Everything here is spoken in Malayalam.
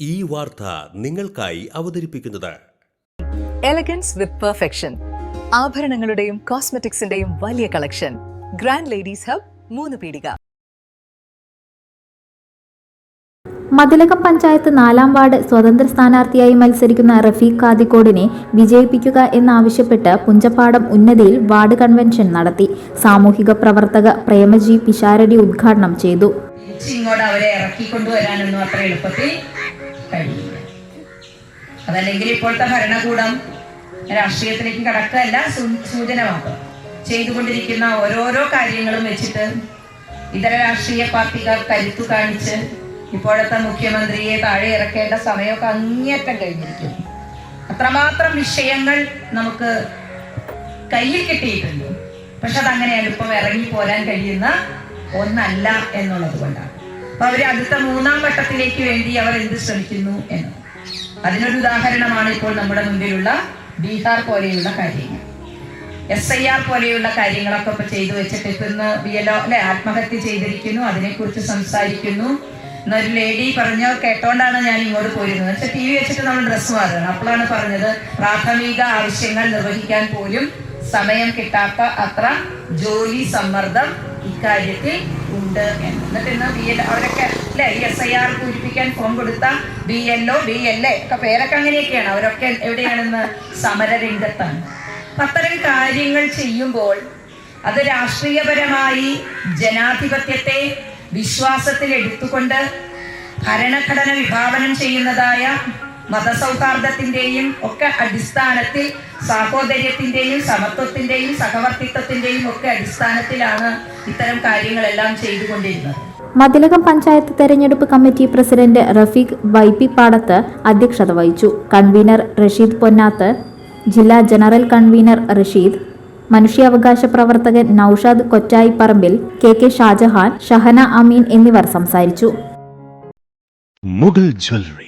ഈ വാർത്ത നിങ്ങൾക്കായി അവതരിപ്പിക്കുന്നത്. എലഗൻസ് വിത്ത് പെർഫെക്ഷൻ ആഭരണങ്ങളുടെയും കോസ്മെറ്റിക്സിന്റെയും വലിയ കളക്ഷൻ ഗ്രാൻഡ് ലേഡീസ് ഹബ് മൂന്ന് പീടിക. മതിലകം പഞ്ചായത്ത് നാലാം വാർഡ് സ്വതന്ത്ര സ്ഥാനാർത്ഥിയായി മത്സരിക്കുന്ന റഫീഖ് കാദിക്കോടിനെ വിജയിപ്പിക്കുക എന്നാവശ്യപ്പെട്ട് പുഞ്ചപ്പാടം ഉന്നതിയിൽ വാർഡ് കൺവെൻഷൻ നടത്തി. സാമൂഹിക പ്രവർത്തക പ്രേമജി പിഷാരടി ഉദ്ഘാടനം ചെയ്തു. ഇങ്ങോട്ട് അവരെ ഇറക്കിക്കൊണ്ടുവരാനൊന്നും അത്ര എളുപ്പത്തിൽ കഴിയില്ല അതല്ലെങ്കിൽ ഇപ്പോഴത്തെ ഭരണകൂടം രാഷ്ട്രീയത്തിലേക്ക് കടക്കല്ല സൂചന മാത്രം ചെയ്തുകൊണ്ടിരിക്കുന്ന ഓരോരോ കാര്യങ്ങളും വെച്ചിട്ട് ഇതര രാഷ്ട്രീയ പാർട്ടികൾ കരുത്തു കാണിച്ച് ഇപ്പോഴത്തെ മുഖ്യമന്ത്രിയെ താഴെ ഇറക്കേണ്ട സമയമൊക്കെ അങ്ങേറ്റം കഴിഞ്ഞിരിക്കുന്നു. അത്രമാത്രം വിഷയങ്ങൾ നമുക്ക് കയ്യിൽ കിട്ടിയിട്ടുണ്ട്. പക്ഷെ അതങ്ങനെ എളുപ്പം ഇറങ്ങി പോരാൻ കഴിയുന്ന ഒന്നല്ല എന്നുള്ളത് കൊണ്ടാണ്. അപ്പൊ അവർ അടുത്ത മൂന്നാം വട്ടത്തിലേക്ക് വേണ്ടി അവർ എന്ത് ശ്രമിക്കുന്നു എന്ന്. അതിനൊരു ഉദാഹരണമാണ് ഇപ്പോൾ നമ്മുടെ മുമ്പിലുള്ള ബീഹാർ പോലെയുള്ള കാര്യങ്ങൾ. എസ് ഐ ആർ പോലെയുള്ള കാര്യങ്ങളൊക്കെ ഇപ്പൊ ചെയ്തു വെച്ചിട്ട് ഇന്ന് ബി എൽ അല്ലെ ആത്മഹത്യ ചെയ്തിരിക്കുന്നു അതിനെക്കുറിച്ച് സംസാരിക്കുന്നു. എന്നൊരു ലേഡി പറഞ്ഞ കേട്ടോണ്ടാണ് ഞാൻ ഇങ്ങോട്ട് പോയിരുന്നത് പക്ഷെ ടി വി വെച്ചിട്ട് നമ്മൾ ഡ്രസ്സ് മാറുകയാണ്. അപ്പോഴാണ് പറഞ്ഞത് പ്രാഥമിക ആവശ്യങ്ങൾ നിർവഹിക്കാൻ പോലും സമയം കിട്ടാത്ത അത്ര ജോലി സമ്മർദ്ദം ഇക്കാര്യത്തിൽ ഉണ്ട് എന്ന്. എന്നിട്ട് ഇന്ന് ബി എൽ അവരൊക്കെ അല്ലെ ഈ എസ് ഐ ആർ പൂരിപ്പിക്കാൻ ഫോം കൊടുത്ത B L O B L A ഒക്കെ പേരൊക്കെ അങ്ങനെയൊക്കെയാണ്. അവരൊക്കെ എവിടെയാണെന്ന് സമരരംഗത്താണ്. അത്തരം കാര്യങ്ങൾ ചെയ്യുമ്പോൾ അത് രാഷ്ട്രീയപരമായി ജനാധിപത്യത്തെ വിശ്വാസത്തിൽ എടുത്തുകൊണ്ട് ഭരണഘടന വിഭാവനം ചെയ്യുന്നതായ മതസൗഹാർദ്ദത്തിന്റെയും ഒക്കെ അടിസ്ഥാനത്തിൽ സാഹോദര്യത്തിന്റെയും സമത്വത്തിന്റെയും സഹവർത്തിത്വത്തിന്റെയും ഒക്കെ അടിസ്ഥാനത്തിലാണ് ഇത്തരം കാര്യങ്ങളെല്ലാം ചെയ്തുകൊണ്ടിരുന്നത്. മതിലകം പഞ്ചായത്ത് തെരഞ്ഞെടുപ്പ് കമ്മിറ്റി പ്രസിഡന്റ് റഫീഖ് വൈപി പാടത്ത് അധ്യക്ഷത വഹിച്ചു. കൺവീനർ റഷീദ് പൊന്നാത്ത് ജില്ലാ ജനറൽ കൺവീനർ റഷീദ് മനുഷ്യാവകാശ പ്രവർത്തകൻ നൌഷാദ് കൊറ്റായി പറമ്പിൽ കെ കെ ഷാജഹാൻ ഷഹന അമീൻ എന്നിവർ സംസാരിച്ചു. മുഗൾ ജ്വല്ലറി.